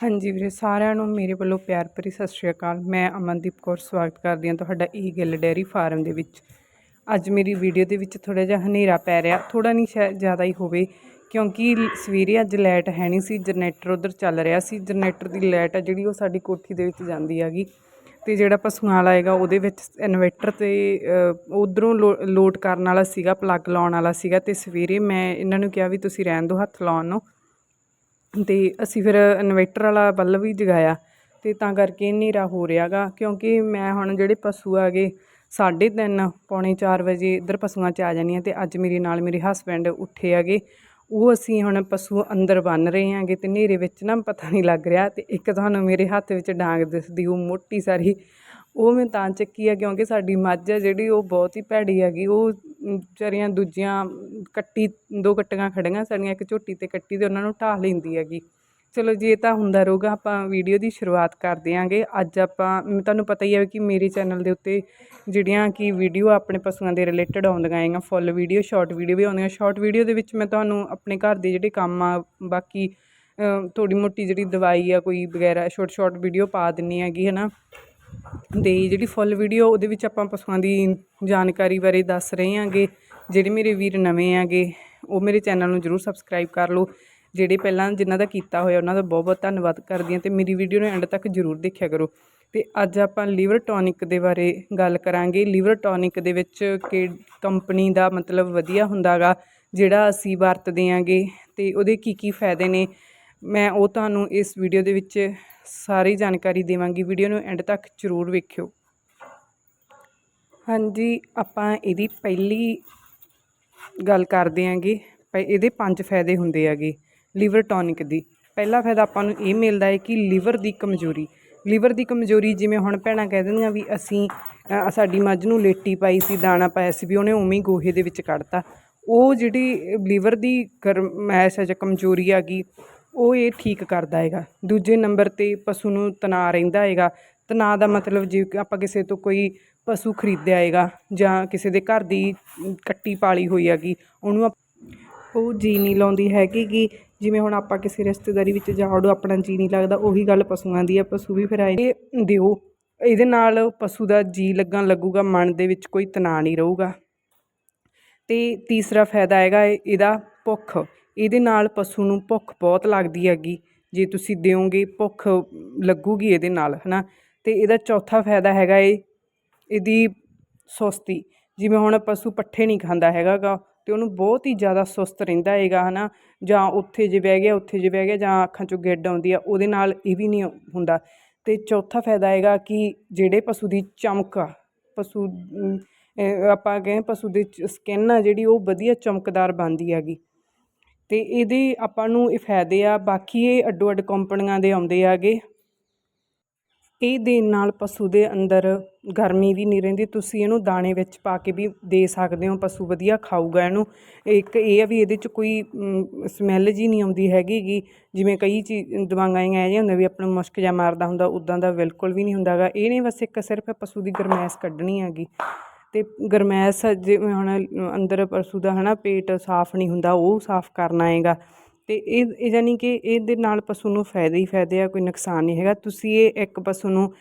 ਹਾਂਜੀ ਵੀਰੇ, ਸਾਰਿਆਂ ਨੂੰ ਮੇਰੇ ਵੱਲੋਂ ਪਿਆਰ ਭਰੀ ਸਤਿ ਸ਼੍ਰੀ ਅਕਾਲ। ਮੈਂ ਅਮਨਦੀਪ ਕੌਰ, ਸਵਾਗਤ ਕਰਦੀ ਹਾਂ ਤੁਹਾਡਾ ਈ ਗਿੱਲ ਡੇਅਰੀ ਫਾਰਮ ਦੇ ਵਿੱਚ। ਅੱਜ ਮੇਰੀ ਵੀਡੀਓ ਦੇ ਵਿੱਚ ਥੋੜਾ ਜਿਹਾ ਹਨੇਰਾ ਪੈ ਰਿਹਾ। ਥੋੜਾ ਨਹੀਂ ਸ਼ਾਇਦ ਜ਼ਿਆਦਾ ਹੀ ਹੋਵੇ, ਕਿਉਂਕਿ ਸਵੇਰੇ ਅੱਜ ਲਾਈਟ ਹੈ ਨਹੀਂ ਸੀ, ਜਨਰੇਟਰ ਉਧਰ ਚੱਲ ਰਿਹਾ ਸੀ। ਜਨਰੇਟਰ ਦੀ ਲਾਈਟ ਆ ਜਿਹੜੀ, ਉਹ ਸਾਡੀ ਕੋਠੀ ਦੇ ਵਿੱਚ ਜਾਂਦੀ ਹੈਗੀ। ਤੇ ਜਿਹੜਾ ਪਸ਼ੂਆਂ ਵਾਲਾ ਹੈਗਾ, ਉਹਦੇ ਵਿੱਚ ਇਨਵਰਟਰ ਤੇ ਉਧਰੋਂ ਲੋਡ ਕਰਨ ਵਾਲਾ ਸੀਗਾ, ਪਲੱਗ ਲਾਉਣ ਵਾਲਾ ਸੀਗਾ। ਤੇ ਸਵੇਰੇ ਮੈਂ ਇਹਨਾਂ ਨੂੰ ਕਿਹਾ ਵੀ ਤੁਸੀਂ ਰਹਿਣ ਦਿਓ, ਹੱਥ ਲਾਉਣ ਨੂੰ। ਤੇ ਅਸੀਂ ਫਿਰ ਇਨਵੇਟਰ ਵਾਲਾ ਬੱਲਬ ਵੀ ਜਗਾਇਆ ਅਤੇ ਤਾਂ ਕਰਕੇ ਹਨੇਰਾ ਹੋ ਰਿਹਾ ਗਾ ਕਿਉਂਕਿ ਮੈਂ ਹੁਣ ਜਿਹੜੇ ਪਸ਼ੂ ਆ ਗਏ ਸਾਢੇ ਤਿੰਨ, ਪੌਣੇ ਚਾਰ ਵਜੇ ਇੱਧਰ ਪਸ਼ੂਆਂ 'ਚ ਆ ਜਾਣੀ ਆ ਤੇ ਅੱਜ ਮੇਰੇ ਨਾਲ ਮੇਰੇ ਹਸਬੈਂਡ ਉੱਠੇ ਹੈਗੇ ਉਹ ਅਸੀਂ ਹੁਣ ਪਸ਼ੂ ਅੰਦਰ ਬੰਨ ਰਹੇ ਹੈਗੇ ਅਤੇ ਹਨੇਰੇ ਵਿੱਚ ਨਾ ਪਤਾ ਨਹੀਂ ਲੱਗ ਰਿਹਾ ਅਤੇ ਇੱਕ ਤੁਹਾਨੂੰ ਮੇਰੇ ਹੱਥ ਵਿੱਚ ਡਾਂਗ ਦਿਸਦੀ, ਉਹ ਮੋਟੀ ਸਾਰੀ, ਉਹ ਮੈਂ ਤਾਂ ਚੱਕੀ ਆ ਕਿਉਂਕਿ ਸਾਡੀ ਮੱਝ ਆ ਜਿਹੜੀ ਉਹ ਬਹੁਤ ਹੀ ਭੈੜੀ ਹੈਗੀ, ਉਹ ਵਿਚਾਰੀਆਂ ਦੂਜੀਆਂ ਕੱਟੀ, ਦੋ ਕੱਟੀਆਂ ਖੜੀਆਂ ਸਾਡੀਆਂ, ਇੱਕ ਝੋਟੀ ਤੇ ਕੱਟੀ ਤੇ ਉਹਨਾਂ ਨੂੰ ਢਾਹ ਲੈਂਦੀ ਹੈਗੀ। ਚਲੋ ਜੇ ਤਾਂ ਹੁੰਦਾ ਰਹੂਗਾ, ਆਪਾਂ ਵੀਡੀਓ ਦੀ ਸ਼ੁਰੂਆਤ ਕਰ ਦਿਆਂਗੇ। ਅੱਜ ਆਪਾਂ ਤੁਹਾਨੂੰ ਪਤਾ ਹੀ ਹੈ ਕਿ ਮੇਰੇ ਚੈਨਲ ਦੇ ਉੱਤੇ ਜਿਹੜੀਆਂ ਕਿ ਵੀਡੀਓ ਆਪਣੇ ਪਸ਼ੂਆਂ ਦੇ ਰਿਲੇਟਡ ਆਉਂਦੀਆਂ ਹੈਗੀਆਂ, ਫੁੱਲ ਵੀਡੀਓ ਸ਼ਾਰਟ ਵੀਡੀਓ ਵੀ ਆਉਂਦੀਆਂ। ਸ਼ਾਰਟ ਵੀਡੀਓ ਦੇ ਵਿੱਚ ਮੈਂ ਤੁਹਾਨੂੰ ਆਪਣੇ ਘਰ ਦੇ ਜਿਹੜੇ ਕੰਮ ਆ, ਬਾਕੀ ਥੋੜੀ ਮੋਟੀ ਜਿਹੜੀ ਦਵਾਈ ਆ, ਕੋਈ ਵਗੈਰਾ ਸ਼ਾਰਟ ਸ਼ਾਰਟ ਵੀਡੀਓ ਪਾ ਦਿੰਨੀ ਹੈਗੀ ਹੈ ਨਾ ਜਿਹੜੀ ਫੁੱਲ ਵੀਡੀਓ ਉਹਦੇ ਵਿੱਚ ਆਪਾਂ ਪਸ਼ੂਆਂ ਦੀ ਜਾਣਕਾਰੀ ਬਾਰੇ ਦੱਸ ਰਹੇ ਹਾਂਗੇ। ਜਿਹੜੇ ਮੇਰੇ ਵੀਰ ਨਵੇਂ ਆਗੇ ਉਹ ਮੇਰੇ ਚੈਨਲ ਨੂੰ ਜਰੂਰ ਸਬਸਕ੍ਰਾਈਬ ਕਰ ਲਓ। ਜਿਹੜੇ ਪਹਿਲਾਂ ਜਿਨ੍ਹਾਂ ਦਾ ਕੀਤਾ ਹੋਇਆ, ਉਹਨਾਂ ਦਾ ਬਹੁਤ ਬਹੁਤ ਧੰਨਵਾਦ ਕਰਦੀ ਹਾਂ ਤੇ ਮੇਰੀ ਵੀਡੀਓ ਨੂੰ ਐਂਡ ਤੱਕ ਜਰੂਰ ਦੇਖਿਆ ਕਰੋ। ਤੇ ਅੱਜ ਆਪਾਂ ਲੀਵਰ ਟੌਨਿਕ ਦੇ ਬਾਰੇ ਗੱਲ ਕਰਾਂਗੇ। ਲੀਵਰ ਟੌਨਿਕ ਦੇ ਵਿੱਚ ਕਿ ਕੰਪਨੀ ਦਾ ਮਤਲਬ ਵਧੀਆ ਹੁੰਦਾਗਾ, ਜਿਹੜਾ ਅਸੀਂ ਵਰਤਦੇ ਆਂਗੇ ਤੇ ਉਹਦੇ ਕੀ ਕੀ ਫਾਇਦੇ ਨੇ ਮੈਂ ਉਹ ਤੁਹਾਨੂੰ ਇਸ ਵੀਡੀਓ ਦੇ ਵਿੱਚ ਸਾਰੀ ਜਾਣਕਾਰੀ ਦੇਵਾਂਗੀ। ਵੀਡੀਓ ਨੂੰ ਐਂਡ ਤੱਕ ਜ਼ਰੂਰ ਵੇਖਿਓ। ਹਾਂਜੀ, ਆਪਾਂ ਇਹਦੀ ਪਹਿਲੀ ਗੱਲ ਕਰਦੇ ਆਂਗੇ। ਪ- ਇਹਦੇ ਪੰਜ ਫਾਇਦੇ ਹੁੰਦੇ ਹੈਗੇ ਲੀਵਰ ਟੌਨਿਕ ਦੀ। ਪਹਿਲਾ ਫਾਇਦਾ ਆਪਾਂ ਨੂੰ ਇਹ ਮਿਲਦਾ ਹੈ ਕਿ ਲੀਵਰ ਦੀ ਕਮਜ਼ੋਰੀ। ਲੀਵਰ ਦੀ ਕਮਜ਼ੋਰੀ ਜਿਵੇਂ ਹੁਣ ਭੈਣਾਂ ਕਹਿ ਦਿੰਦੀਆਂ ਵੀ ਅਸੀਂ ਸਾਡੀ ਮੱਝ ਨੂੰ ਲੇਟੀ ਪਾਈ ਸੀ, ਦਾਣਾ ਪਾਇਆ ਸੀ ਵੀ ਉਹਨੇ ਉਵੇਂ ਗੋਹੇ ਦੇ ਵਿੱਚ ਕੱਢਤਾ। ਉਹ ਜਿਹੜੀ ਲੀਵਰ ਦੀ ਗਰਮੈਸ਼ ਹੈ ਜਾਂ ਕਮਜ਼ੋਰੀ ਆ ਗਈ ਉਹ ਇਹ ਠੀਕ ਕਰਦਾ ਹੈਗਾ। ਦੂਜੇ ਨੰਬਰ ਤੇ ਪਸ਼ੂ ਨੂੰ ਤਣਾਅ ਰਹਿੰਦਾ ਹੈਗਾ। ਤਣਾਅ ਦਾ ਮਤਲਬ ਜੇ ਆਪਾਂ ਕਿਸੇ ਤੋਂ ਕੋਈ ਪਸ਼ੂ ਖਰੀਦਿਆ ਹੈਗਾ ਜਾਂ ਕਿਸੇ ਦੇ ਘਰ ਦੀ ਕੱਟੀ ਪਾਲੀ ਹੋਈ ਹੈਗੀ, ਉਹਨੂੰ ਆਪ- ਉਹ ਜੀ ਨਹੀਂ ਲਾਉਂਦੀ ਹੈਗੀ ਕਿ ਜਿਵੇਂ ਹੁਣ ਆਪਾਂ ਕਿਸੇ ਰਿਸ਼ਤੇਦਾਰੀ ਵਿੱਚ ਜਾੜੋ, ਆਪਣਾ ਜੀ ਨਹੀਂ ਲੱਗਦਾ, ਉਹੀ ਗੱਲ ਪਸ਼ੂਆਂ ਦੀ ਆ, ਪਸ਼ੂ ਵੀ ਫਿਰ ਆਏ ਇਹ ਦਿਓ। ਇਹਦੇ ਨਾਲ ਪਸ਼ੂ ਦਾ ਜੀ ਲੱਗਣ ਲੱਗੂਗਾ, ਮਨ ਦੇ ਵਿੱਚ ਕੋਈ ਤਣਾਅ ਨਹੀਂ ਰਹੂਗਾ। ਤੇ ਤੀਸਰਾ ਫਾਇਦਾ ਹੈਗਾ ਇਹਦਾ ਭੁੱਖ। ਇਹਦੇ ਨਾਲ ਪਸ਼ੂ ਨੂੰ ਭੁੱਖ ਬਹੁਤ ਲੱਗਦੀ ਹੈਗੀ। ਜੇ ਤੁਸੀਂ ਦਿਓਗੇ, ਭੁੱਖ ਲੱਗੂਗੀ ਇਹਦੇ ਨਾਲ ਹੈ ਨਾ ਅਤੇ ਇਹਦਾ ਚੌਥਾ ਫਾਇਦਾ ਹੈਗਾ ਏ, ਇਹਦੀ ਸੁਸਤੀ। ਜਿਵੇਂ ਹੁਣ ਪਸ਼ੂ ਪੱਠੇ ਨਹੀਂ ਖਾਂਦਾ ਹੈਗਾ ਗਾ ਅਤੇ ਉਹਨੂੰ ਬਹੁਤ ਹੀ ਜ਼ਿਆਦਾ ਸੁਸਤ ਰਹਿੰਦਾ ਹੈਗਾ ਹੈ ਨਾ ਜਾਂ ਉੱਥੇ ਜੇ ਬਹਿ ਗਿਆ, ਉੱਥੇ ਜੇ ਬਹਿ ਗਿਆ, ਜਾਂ ਅੱਖਾਂ 'ਚੋਂ ਗਿੱਡ ਆਉਂਦੀ ਆ, ਉਹਦੇ ਨਾਲ ਇਹ ਵੀ ਨਹੀਂ ਹੁੰਦਾ। ਅਤੇ ਚੌਥਾ ਫਾਇਦਾ ਹੈਗਾ ਕਿ ਜਿਹੜੇ ਪਸ਼ੂ ਦੀ ਚਮਕ ਆ, ਪਸ਼ੂ ਆਪਾਂ ਕਹਿੰਦੇ ਪਸ਼ੂ ਦੀ ਸਕਿਨ ਆ ਜਿਹੜੀ, ਉਹ ਵਧੀਆ ਚਮਕਦਾਰ ਬਣਦੀ ਹੈਗੀ। ਅਤੇ ਇਹਦੇ ਆਪਾਂ ਨੂੰ ਇਹ ਫਾਇਦੇ ਆ, ਬਾਕੀ ਇਹ ਅੱਡੋ ਅੱਡ ਕੰਪਨੀਆਂ ਦੇ ਆਉਂਦੇ ਆਗੇ। ਇਹ ਦੇਣ ਨਾਲ ਪਸ਼ੂ ਦੇ ਅੰਦਰ ਗਰਮੀ ਵੀ ਨਹੀਂ ਰਹਿੰਦੀ, ਤੁਸੀਂ ਇਹਨੂੰ ਦਾਣੇ ਵਿੱਚ ਪਾ ਕੇ ਵੀ ਦੇ ਸਕਦੇ ਹੋ, ਪਸ਼ੂ ਵਧੀਆ ਖਾਊਗਾ ਇਹਨੂੰ। ਇੱਕ ਇਹ ਆ ਵੀ ਇਹਦੇ 'ਚ ਕੋਈ ਸਮੈਲ ਜੀ ਨਹੀਂ ਆਉਂਦੀ ਹੈਗੀ ਗੀ ਜਿਵੇਂ ਕਈ ਚੀਜ਼ ਦਵਾਈਆਂ ਇਹ ਜਿਹੀਆਂ ਹੁੰਦੀਆਂ ਵੀ ਆਪਣਾ ਮੁਸ਼ਕ ਜਾਂ ਮਾਰਦਾ ਹੁੰਦਾ ਉਦਾਂ ਦਾ ਬਿਲਕੁਲ ਵੀ ਨਹੀਂ ਹੁੰਦਾਗਾ ਇਹਨੇ ਬਸ ਇੱਕ ਸਿਰਫ ਪਸ਼ੂ ਦੀ ਗਰਮੈਸ਼ ਕੱਢਣੀ ਹੈਗੀ। ਅਤੇ ਗਰਮੈਸ਼ ਜਿਵੇਂ ਹੁਣ ਅੰਦਰ ਪਸ਼ੂ ਦਾ ਹੈ ਨਾ ਪੇਟ ਸਾਫ਼ ਨਹੀਂ ਹੁੰਦਾ, ਉਹ ਸਾਫ਼ ਕਰਨਾ ਹੈਗਾ। ਅਤੇ ਇਹ ਇਹ ਯਾਨੀ ਕਿ ਇਹਦੇ ਨਾਲ ਪਸ਼ੂ ਨੂੰ ਫਾਇਦੇ ਹੀ ਫਾਇਦੇ ਆ, ਕੋਈ ਨੁਕਸਾਨ ਨਹੀਂ ਹੈਗਾ। ਤੁਸੀਂ ਇਹ ਇੱਕ ਪਸ਼ੂ ਨੂੰ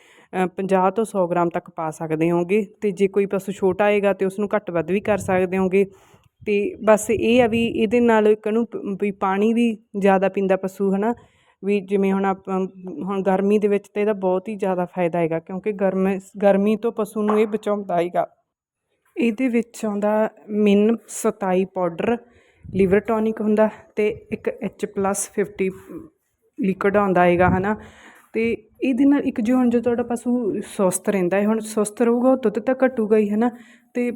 ਪੰਜਾਹ ਤੋਂ ਸੌ ਗ੍ਰਾਮ ਤੱਕ ਪਾ ਸਕਦੇ ਹੋਗੇ ਅਤੇ ਜੇ ਕੋਈ ਪਸ਼ੂ ਛੋਟਾ ਆਏਗਾ ਤੇ ਉਸਨੂੰ ਘੱਟ ਵੱਧ ਵੀ ਕਰ ਸਕਦੇ ਹੋਗੇ। ਅਤੇ ਬਸ ਇਹ ਆ ਵੀ ਇਹਦੇ ਨਾਲ ਇੱਕ ਨੂੰ ਵੀ ਪਾਣੀ ਵੀ ਜ਼ਿਆਦਾ ਪੀਂਦਾ ਪਸ਼ੂ ਹੈ ਨਾ ਵੀ ਜਿਵੇਂ ਹੁਣ ਆਪਾਂ, ਹੁਣ ਗਰਮੀ ਦੇ ਵਿੱਚ ਤਾਂ ਇਹਦਾ ਬਹੁਤ ਹੀ ਜ਼ਿਆਦਾ ਫਾਇਦਾ ਹੈਗਾ, ਕਿਉਂਕਿ ਗਰਮ ਗਰਮੀ ਤੋਂ ਪਸ਼ੂ ਨੂੰ ਇਹ ਬਚਾਉਂਦਾ ਹੈਗਾ। ਇਹਦੇ ਵਿੱਚ ਆਉਂਦਾ ਮਿਨ 27 ਪਾਊਡਰ, ਲਿਵਰ ਟੌਨਿਕ ਹੁੰਦਾ ਅਤੇ ਇੱਕ H+50 ਲਿਕਵਿਡ ਆਉਂਦਾ ਹੈਗਾ ਹੈ ਨਾ ਅਤੇ ਇਹਦੇ ਨਾਲ ਇੱਕ ਜੋ ਹੁਣ ਜੋ ਤੁਹਾਡਾ ਪਸ਼ੂ ਸੁਸਤ ਰਹਿੰਦਾ ਹੈ, ਹੁਣ ਸੁਸਤ ਰਹੂਗਾ, ਉਹ ਦੁੱਧ ਤਾਂ ਘਟੂਗਾ ਹੀ ਹੈ ਨਾ ਅਤੇ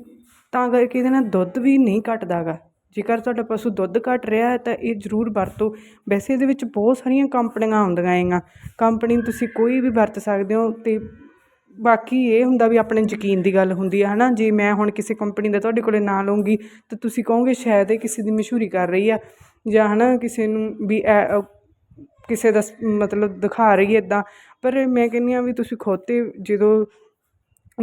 ਤਾਂ ਕਰਕੇ ਇਹਦੇ ਨਾਲ ਦੁੱਧ ਵੀ ਨਹੀਂ ਘਟਦਾਗਾ ਜੇਕਰ ਤੁਹਾਡਾ ਪਸ਼ੂ ਦੁੱਧ ਘਟ ਰਿਹਾ ਹੈ, ਤਾਂ ਇਹ ਜ਼ਰੂਰ ਵਰਤੋ। ਵੈਸੇ ਇਹਦੇ ਵਿੱਚ ਬਹੁਤ ਸਾਰੀਆਂ ਕੰਪਨੀਆਂ ਆਉਂਦੀਆਂ ਹੈਗੀਆਂ। ਕੰਪਨੀ ਨੂੰ ਤੁਸੀਂ ਕੋਈ ਵੀ ਵਰਤ ਸਕਦੇ ਹੋ ਅਤੇ ਬਾਕੀ ਇਹ ਹੁੰਦਾ ਵੀ ਆਪਣੇ ਯਕੀਨ ਦੀ ਗੱਲ ਹੁੰਦੀ ਹੈ ਹਨਾ? ਜੇ ਮੈਂ ਹੁਣ ਕਿਸੇ ਕੰਪਨੀ ਦਾ ਤੁਹਾਡੇ ਕੋਲੇ ਨਾਂ ਲਵਾਂਗੀ ਤਾਂ ਤੁਸੀਂ ਕਹੋਗੇ ਸ਼ਾਇਦ ਇਹ ਕਿਸੇ ਦੀ ਮਸ਼ਹੂਰੀ ਕਰ ਰਹੀ ਆ, ਜਾਂ ਹਨਾ, ਕਿਸੇ ਨੂੰ ਵੀ ਐ- ਕਿਸੇ ਦਾ ਮਤਲਬ ਦਿਖਾ ਰਹੀ ਹੈ ਇਦਾਂ ਪਰ ਮੈਂ ਕਹਿੰਦੀ ਆ ਵੀ ਤੁਸੀਂ ਖੁਦ ਤੇ ਜਦੋਂ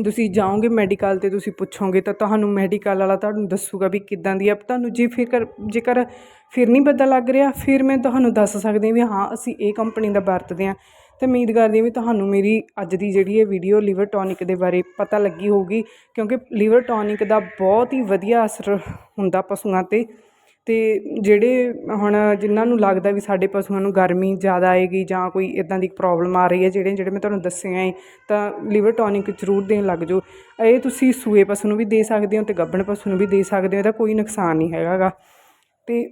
ਤੁਸੀਂ ਜਾਓਗੇ ਮੈਡੀਕਲ ਤੇ ਤੁਸੀਂ ਪੁੱਛੋਗੇ, ਤਾਂ ਤੁਹਾਨੂੰ ਮੈਡੀਕਲ ਵਾਲਾ ਤੁਹਾਨੂੰ ਦੱਸੂਗਾ ਵੀ ਕਿੱਦਾਂ ਦੀ ਆ। ਤੁਹਾਨੂੰ ਜੇ ਫਿਕਰ, ਜੇਕਰ ਫਿਰ ਨਹੀਂ ਪਤਾ ਲੱਗ ਰਿਹਾ, ਫਿਰ ਮੈਂ ਤੁਹਾਨੂੰ ਦੱਸ ਸਕਦੀ ਵੀ ਹਾਂ, ਅਸੀਂ ਇਹ ਕੰਪਨੀ ਦਾ ਵਰਤਦੇ ਹਾਂ। ਤੇ ਉਮੀਦ ਕਰਦੀ ਹਾਂ ਵੀ ਤੁਹਾਨੂੰ ਮੇਰੀ ਅੱਜ ਦੀ ਜਿਹੜੀ ਇਹ ਵੀਡੀਓ ਲਿਵਰ ਟੌਨਿਕ ਦੇ ਬਾਰੇ ਪਤਾ ਲੱਗੀ ਹੋਊਗੀ, ਕਿਉਂਕਿ ਲਿਵਰ ਟੌਨਿਕ ਦਾ ਬਹੁਤ ਹੀ ਵਧੀਆ ਅਸਰ ਹੁੰਦਾ ਪਸ਼ੂਆਂ ਤੇ। ਤੇ ਜਿਹੜੇ ਹੁਣ ਜਿਨ੍ਹਾਂ ਨੂੰ ਲੱਗਦਾ ਵੀ ਸਾਡੇ ਪਸ਼ੂਆਂ ਨੂੰ ਗਰਮੀ ਜ਼ਿਆਦਾ ਆਏਗੀ ਜਾਂ ਕੋਈ ਇਦਾਂ ਦੀ ਪ੍ਰੋਬਲਮ ਆ ਰਹੀ ਹੈ, ਜਿਹੜੇ ਜਿਹੜੇ ਮੈਂ ਤੁਹਾਨੂੰ ਦੱਸਿਆ ਆ ਤਾਂ ਲਿਵਰ ਟੌਨਿਕ ਜ਼ਰੂਰ ਦੇਣ ਲੱਗ ਜਾਓ। ਇਹ ਤੁਸੀਂ ਸੂਏ ਪਸ਼ੂ ਨੂੰ ਵੀ ਦੇ ਸਕਦੇ ਹੋ ਤੇ ਗੱਭਣ ਪਸ਼ੂ ਨੂੰ ਵੀ ਦੇ ਸਕਦੇ ਹੋ, ਇਹਦਾ ਕੋਈ ਨੁਕਸਾਨ ਨਹੀਂ ਹੈਗਾ ਗਾ। ਤੇ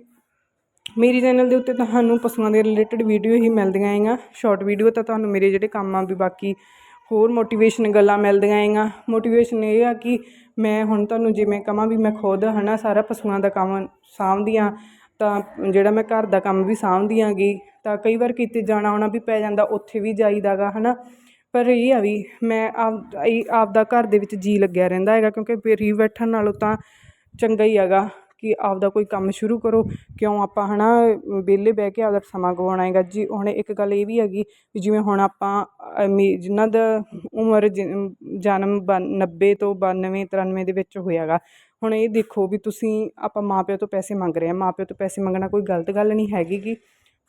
ਮੇਰੀ ਚੈਨਲ ਦੇ ਉੱਤੇ ਤੁਹਾਨੂੰ ਪਸ਼ੂਆਂ ਦੇ ਰਿਲੇਟਡ ਵੀਡੀਓ ਹੀ ਮਿਲਦੀਆਂ ਹੈਗੀਆਂ ਸ਼ਾਰਟ ਵੀਡੀਓ ਤਾਂ ਤੁਹਾਨੂੰ ਮੇਰੇ ਜਿਹੜੇ ਕੰਮ ਆ ਵੀ ਬਾਕੀ ਹੋਰ ਮੋਟੀਵੇਸ਼ਨ ਗੱਲਾਂ ਮਿਲਦੀਆਂ ਹੈਗੀਆਂ ਮੋਟੀਵੇਸ਼ਨ ਇਹ ਆ ਕਿ ਮੈਂ ਹੁਣ ਤੁਹਾਨੂੰ ਜਿਵੇਂ ਕਹਾਂ ਵੀ ਮੈਂ ਖੁਦ ਹਨਾ ਸਾਰਾ ਪਸ਼ੂਆਂ ਦਾ ਕੰਮ ਸਾਂਭਦੀ ਹਾਂ, ਤਾਂ ਜਿਹੜਾ ਮੈਂ ਘਰ ਦਾ ਕੰਮ ਵੀ ਸਾਂਭਦੀ ਆਂਗੀ ਤਾਂ ਕਈ ਵਾਰ ਕਿਤੇ ਜਾਣਾ ਆਉਣਾ ਵੀ ਪੈ ਜਾਂਦਾ, ਉੱਥੇ ਵੀ ਜਾਈਦਾਗਾ ਹਨਾ। ਪਰ ਇਹ ਆ ਵੀ ਮੈਂ ਆਪ, ਇਹ ਆਪਦਾ ਘਰ ਦੇ ਵਿੱਚ ਜੀ ਲੱਗਿਆ ਰਹਿੰਦਾ ਹੈਗਾ, ਕਿਉਂਕਿ ਫਰੀ ਬੈਠਣ ਨਾਲੋਂ ਤਾਂ ਚੰਗਾ ਹੀ ਹੈਗਾ। ਕਿ ਆਪਦਾ ਕੋਈ ਕੰਮ ਸ਼ੁਰੂ ਕਰੋ। ਕਿਉਂ ਆਪਾਂ ਹੈ ਨਾ ਵਿਹਲੇ ਬਹਿ ਕੇ ਆਪਦਾ ਸਮਾਂ ਗਵਾਉਣਾ ਹੈਗਾ। ਜੀ, ਹੁਣ ਇੱਕ ਗੱਲ ਇਹ ਵੀ ਹੈਗੀ ਵੀ ਜਿਵੇਂ ਹੁਣ ਆਪਾਂ ਮੀ ਮੇ- ਜਿਨ੍ਹਾਂ ਦਾ ਉਮਰ ਜ- ਜਨਮ ਬਨ- 90 ਤੋਂ 92 93 ਦੇ ਵਿੱਚ ਹੋਇਆ ਗਾ, ਹੁਣ ਇਹ ਦੇਖੋ ਵੀ ਤੁਸੀਂ, ਆਪਾਂ ਮਾਂ ਪਿਓ ਤੋਂ ਪੈਸੇ ਮੰਗ ਰਹੇ ਹਾਂ। ਮਾਂ ਪਿਓ ਤੋਂ ਪੈਸੇ ਮੰਗਣਾ ਕੋਈ ਗਲਤ ਗੱਲ ਨਹੀਂ ਹੈਗੀ ਗੀ,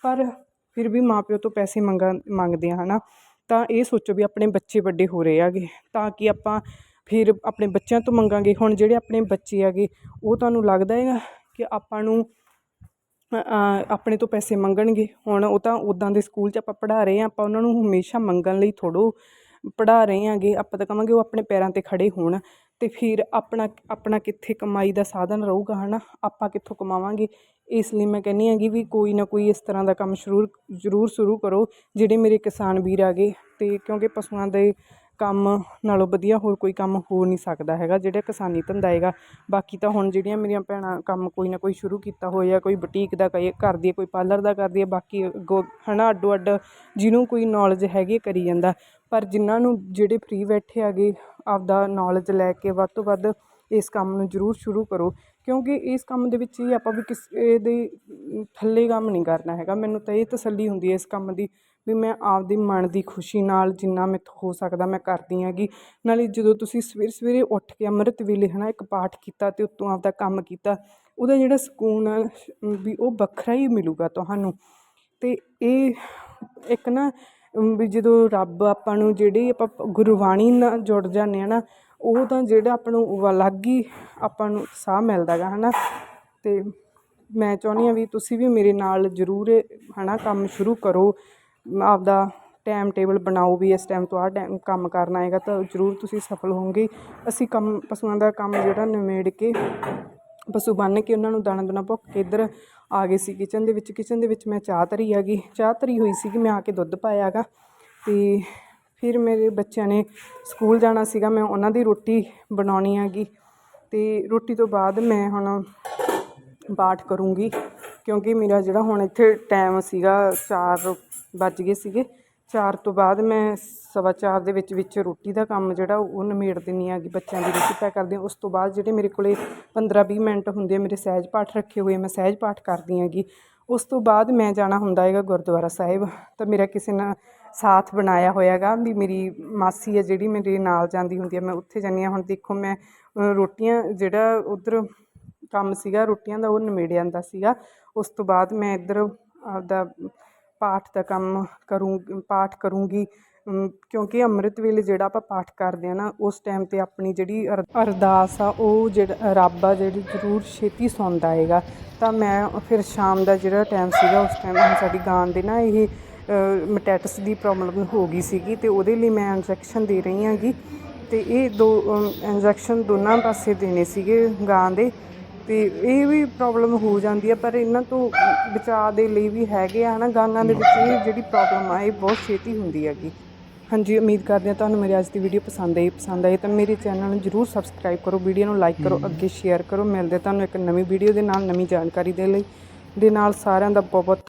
ਪਰ ਫਿਰ ਵੀ ਮਾਂ ਪਿਓ ਤੋਂ ਪੈਸੇ ਮੰਗਾ ਮੰਗਦੇ ਆ ਨਾ ਤਾਂ ਇਹ ਸੋਚੋ ਵੀ ਆਪਣੇ ਬੱਚੇ ਵੱਡੇ ਹੋ ਰਹੇ ਹੈਗੇ। ਤਾਂ ਕਿ ਆਪਾਂ ਫਿਰ ਆਪਣੇ ਬੱਚਿਆਂ ਤੋਂ ਮੰਗਾਂਗੇ। ਹੁਣ ਜਿਹੜੇ ਆਪਣੇ ਬੱਚੇ ਹੈਗੇ, ਉਹ ਤੁਹਾਨੂੰ ਲੱਗਦਾ ਹੈਗਾ ਕਿ ਆਪਾਂ ਨੂੰ ਆਪਣੇ ਤੋਂ ਪੈਸੇ ਮੰਗਣਗੇ? ਹੁਣ ਉਹ ਤਾਂ ਉੱਦਾਂ ਦੇ ਸਕੂਲ 'ਚ ਆਪਾਂ ਪੜ੍ਹਾ ਰਹੇ ਹਾਂ, ਆਪਾਂ ਉਹਨਾਂ ਨੂੰ ਹਮੇਸ਼ਾ ਮੰਗਣ ਲਈ ਥੋੜ੍ਹੋ ਪੜ੍ਹਾ ਰਹੇ ਹਾਂਗੇ ਆਪਾਂ ਤਾਂ ਕਹਾਂਗੇ ਉਹ ਆਪਣੇ ਪੈਰਾਂ ਤੇ ਖੜ੍ਹੇ ਹੋਣ ਅਤੇ ਫਿਰ ਆਪਣਾ ਆਪਣਾ ਕਿੱਥੇ ਕਮਾਈ ਦਾ ਸਾਧਨ ਰਹੂਗਾ ਨਾ ਆਪਾਂ ਕਿੱਥੋਂ ਕਮਾਵਾਂਗੇ? ਇਸ ਲਈ ਮੈਂ ਕਹਿੰਦੀ ਹੈਗੀ ਵੀ ਕੋਈ ਨਾ ਕੋਈ ਇਸ ਤਰ੍ਹਾਂ ਦਾ ਕੰਮ ਸ਼ੁਰੂ, ਜ਼ਰੂਰ ਸ਼ੁਰੂ ਕਰੋ, ਜਿਹੜੇ ਮੇਰੇ ਕਿਸਾਨ ਵੀਰ ਆਗੇ ਅਤੇ ਕਿਉਂਕਿ ਪਸ਼ੂਆਂ ਦੇ ਕੰਮ ਨਾਲੋਂ ਵਧੀਆ ਹੋਰ ਕੋਈ ਕੰਮ ਹੋ ਨਹੀਂ ਸਕਦਾ ਹੈਗਾ, ਜਿਹੜਾ ਕਿਸਾਨੀ ਧੰਦਾ ਹੈਗਾ। ਬਾਕੀ ਤਾਂ ਹੁਣ ਜਿਹੜੀਆਂ ਮੇਰੀਆਂ ਭੈਣਾਂ ਕੰਮ ਕੋਈ ਨਾ ਕੋਈ ਸ਼ੁਰੂ ਕੀਤਾ ਹੋਇਆ, ਕੋਈ ਬੁਟੀਕ ਦਾ ਕਈ ਕਰਦੀ ਹੈ, ਕੋਈ ਪਾਰਲਰ ਦਾ ਕਰਦੀ ਹੈ, ਬਾਕੀ ਅੱਗੋਂ ਨਾ ਅੱਡੋ ਅੱਡ ਜਿਹਨੂੰ ਕੋਈ ਨੌਲੇਜ ਹੈਗੀ ਕਰੀ ਜਾਂਦਾ। ਪਰ ਜਿਨ੍ਹਾਂ ਨੂੰ ਜਿਹੜੇ ਫਰੀ ਬੈਠੇ ਹੈਗੇ, ਆਪਦਾ ਨੌਲੇਜ ਲੈ ਕੇ ਵੱਧ ਤੋਂ ਵੱਧ ਇਸ ਕੰਮ ਨੂੰ ਜ਼ਰੂਰ ਸ਼ੁਰੂ ਕਰੋ। ਕਿਉਂਕਿ ਇਸ ਕੰਮ ਦੇ ਵਿੱਚ ਹੀ ਆਪਾਂ ਵੀ ਕਿਸੇ ਦੇ ਥੱਲੇ ਕੰਮ ਨਹੀਂ ਕਰਨਾ ਹੈਗਾ। ਮੈਨੂੰ ਤਾਂ ਇਹ ਤਸੱਲੀ ਹੁੰਦੀ ਹੈ ਇਸ ਕੰਮ ਦੀ ਵੀ ਮੈਂ ਆਪਦੀ ਮਨ ਦੀ ਖੁਸ਼ੀ ਨਾਲ ਜਿੰਨਾ ਮੈਥੋਂ ਹੋ ਸਕਦਾ ਮੈਂ ਕਰਦੀ ਹੈਗੀ। ਨਾਲੇ ਜਦੋਂ ਤੁਸੀਂ ਸਵੇਰੇ ਸਵੇਰੇ ਉੱਠ ਕੇ ਅੰਮ੍ਰਿਤ ਵੇਲੇ ਹੈ ਨਾ ਇੱਕ ਪਾਠ ਕੀਤਾ ਅਤੇ ਉੱਤੋਂ ਆਪਦਾ ਕੰਮ ਕੀਤਾ, ਉਹਦਾ ਜਿਹੜਾ ਸਕੂਨ ਆ ਵੀ ਉਹ ਵੱਖਰਾ ਹੀ ਮਿਲੂਗਾ ਤੁਹਾਨੂੰ। ਅਤੇ ਇਹ ਇੱਕ ਨਾ ਵੀ ਜਦੋਂ ਰੱਬ ਆਪਾਂ ਨੂੰ ਜਿਹੜੀ ਆਪਾਂ ਗੁਰਬਾਣੀ ਨਾਲ ਜੁੜ ਜਾਂਦੇ ਹਾਂ ਨਾ, ਉਹ ਤਾਂ ਜਿਹੜਾ ਆਪਾਂ ਨੂੰ ਅਲੱਗ ਹੀ ਆਪਾਂ ਨੂੰ ਸਾਹ ਮਿਲਦਾ ਗਾ ਹੈ ਨਾ ਅਤੇ ਮੈਂ ਚਾਹੁੰਦੀ ਹਾਂ ਵੀ ਤੁਸੀਂ ਵੀ ਮੇਰੇ ਨਾਲ ਜ਼ਰੂਰ ਹੈ ਨਾ ਕੰਮ ਸ਼ੁਰੂ ਕਰੋ। ਆਪਦਾ ਟਾਈਮ ਟੇਬਲ ਬਣਾਓ ਵੀ ਇਸ ਟਾਈਮ ਤੋਂ ਆਹ ਟਾਈਮ ਕੰਮ ਕਰਨਾ ਹੈਗਾ ਤਾਂ ਜ਼ਰੂਰ ਤੁਸੀਂ ਸਫਲ ਹੋਵੋਗੇ। ਅਸੀਂ ਕੰਮ, ਪਸ਼ੂਆਂ ਦਾ ਕੰਮ ਜਿਹੜਾ ਨਿਬੇੜ ਕੇ, ਪਸ਼ੂ ਬੰਨ੍ਹ ਕੇ ਉਹਨਾਂ ਨੂੰ ਦਾਣਾ ਦੂਣਾ ਭੁੱਕ ਕੇ ਇੱਧਰ ਆ ਗਏ ਸੀ ਕਿਚਨ ਦੇ ਵਿੱਚ ਕਿਚਨ ਦੇ ਵਿੱਚ ਮੈਂ ਚਾਹ ਧਰੀ ਹੈਗੀ। ਚਾਹ ਧਰੀ ਹੋਈ ਸੀ ਕਿ ਮੈਂ ਆ ਕੇ ਦੁੱਧ ਪਾਇਆ ਹੈਗਾ। ਅਤੇ ਫਿਰ ਮੇਰੇ ਬੱਚਿਆਂ ਨੇ ਸਕੂਲ ਜਾਣਾ ਸੀਗਾ, ਮੈਂ ਉਹਨਾਂ ਦੀ ਰੋਟੀ ਬਣਾਉਣੀ ਹੈਗੀ। ਅਤੇ ਰੋਟੀ ਤੋਂ ਬਾਅਦ ਮੈਂ ਹੁਣ ਪਾਠ ਕਰੂੰਗੀ, ਕਿਉਂਕਿ ਮੇਰਾ ਜਿਹੜਾ ਹੁਣ ਇੱਥੇ ਟਾਈਮ ਸੀਗਾ, ਚਾਰ ਵੱਜ ਗਏ ਸੀਗੇ। ਚਾਰ ਤੋਂ ਬਾਅਦ ਮੈਂ ਸਵਾ ਚਾਰ ਦੇ ਵਿੱਚ ਵਿੱਚ ਰੋਟੀ ਦਾ ਕੰਮ ਜਿਹੜਾ ਉਹ ਨਿਮੇੜ ਦਿੰਦੀ ਹੈਗੀ ਬੱਚਿਆਂ ਦੀ ਰੋਟੀ ਪੈਕ ਕਰਦੀ ਹਾਂ। ਉਸ ਤੋਂ ਬਾਅਦ ਜਿਹੜੇ ਮੇਰੇ ਕੋਲੇ 15-20 ਮਿੰਟ ਹੁੰਦੇ ਆ, ਮੇਰੇ ਸਹਿਜ ਪਾਠ ਰੱਖੇ ਹੋਏ ਮੈਂ ਸਹਿਜ ਪਾਠ ਕਰਦੀ ਹੈਗੀ ਉਸ ਤੋਂ ਬਾਅਦ ਮੈਂ ਜਾਣਾ ਹੁੰਦਾ ਹੈਗਾ ਗੁਰਦੁਆਰਾ ਸਾਹਿਬ। ਤਾਂ ਮੇਰਾ ਕਿਸੇ ਨਾਲ ਸਾਥ ਬਣਾਇਆ ਹੋਇਆਗਾ ਵੀ ਮੇਰੀ ਮਾਸੀ ਹੈ ਜਿਹੜੀ ਮੇਰੇ ਨਾਲ ਜਾਂਦੀ ਹੁੰਦੀ ਹੈ ਮੈਂ ਉੱਥੇ ਜਾਂਦੀ ਹਾਂ। ਹੁਣ ਦੇਖੋ ਮੈਂ ਰੋਟੀਆਂ ਜਿਹੜਾ ਉਧਰ ਕੰਮ ਸੀਗਾ, ਰੋਟੀਆਂ ਦਾ ਉਹ ਨਿਮੇੜ ਜਾਂਦਾ ਸੀਗਾ। ਉਸ ਤੋਂ ਬਾਅਦ ਮੈਂ ਇੱਧਰ ਆਪਦਾ ਪਾਠ ਦਾ ਕੰਮ ਕਰੂੰ, ਪਾਠ ਕਰੂੰਗੀ। ਕਿਉਂਕਿ ਅੰਮ੍ਰਿਤ ਵੇਲੇ ਜਿਹੜਾ ਆਪਾਂ ਪਾਠ ਕਰਦੇ ਹਾਂ ਨਾ, ਉਸ ਟਾਈਮ ਤੇ ਆਪਣੀ ਜਿਹੜੀ ਅਰ- ਅਰਦਾਸ ਆ, ਉਹ ਜਿਹੜਾ, ਰੱਬ ਆ, ਜਿਹੜੀ ਜ਼ਰੂਰ ਛੇਤੀ ਸੁਣਦਾ ਹੈਗਾ ਤਾਂ ਮੈਂ ਫਿਰ ਸ਼ਾਮ ਦਾ ਜਿਹੜਾ ਟਾਈਮ ਸੀਗਾ, ਉਸ ਟਾਈਮ ਹੁਣ ਸਾਡੀ ਗਾਂ ਦੇ ਨਾ ਇਹ ਮਟੈਟਸ ਦੀ ਪ੍ਰੋਬਲਮ ਹੋ ਗਈ ਸੀਗੀ ਤੇ ਉਹਦੇ ਲਈ ਮੈਂ ਇੰਜੈਕਸ਼ਨ ਦੇ ਰਹੀ ਹਾਂਗੀ। ਤੇ ਇਹ ਦੋ ਇੰਜੈਕਸ਼ਨ ਦੋਨਾਂ ਪਾਸੇ ਦੇਣੇ ਸੀਗੇ ਗਾਂ ਦੇ। ਤੇ ਇਹ ਵੀ ਪ੍ਰੋਬਲਮ ਹੋ ਜਾਂਦੀ ਹੈ ਪਰ ਇਹਨਾਂ ਤੋਂ ਬਚਾਅ ਦੇ ਲਈ ਵੀ ਹੈਗੇ ਆ ਹਨਾ ਗਾਂਾਂ ਦੇ ਵਿੱਚ ਇਹ ਜਿਹੜੀ ਪ੍ਰੋਬਲਮ ਆ ਇਹ ਬਹੁਤ ਛੇਤੀ ਹੁੰਦੀ ਹੈਗੀ। ਹਾਂਜੀ ਉਮੀਦ ਕਰਦੇ ਹਾਂ ਤੁਹਾਨੂੰ ਮੇਰੀ ਅੱਜ ਦੀ ਵੀਡੀਓ ਪਸੰਦ ਆਈ ਪਸੰਦ ਆਈ ਤਾਂ ਮੇਰੇ ਚੈਨਲ ਨੂੰ ਜਰੂਰ ਸਬਸਕ੍ਰਾਈਬ ਕਰੋ ਵੀਡੀਓ ਨੂੰ ਲਾਈਕ ਕਰੋ ਅੱਗੇ ਸ਼ੇਅਰ ਕਰੋ। ਮਿਲਦੇ ਤੁਹਾਨੂੰ ਇੱਕ ਨਵੀਂ ਵੀਡੀਓ ਦੇ ਨਾਲ ਨਵੀਂ ਜਾਣਕਾਰੀ ਦੇ ਲਈ। ਦੇ ਨਾਲ ਸਾਰਿਆਂ ਦਾ ਬਹੁਤ ਬਹੁਤ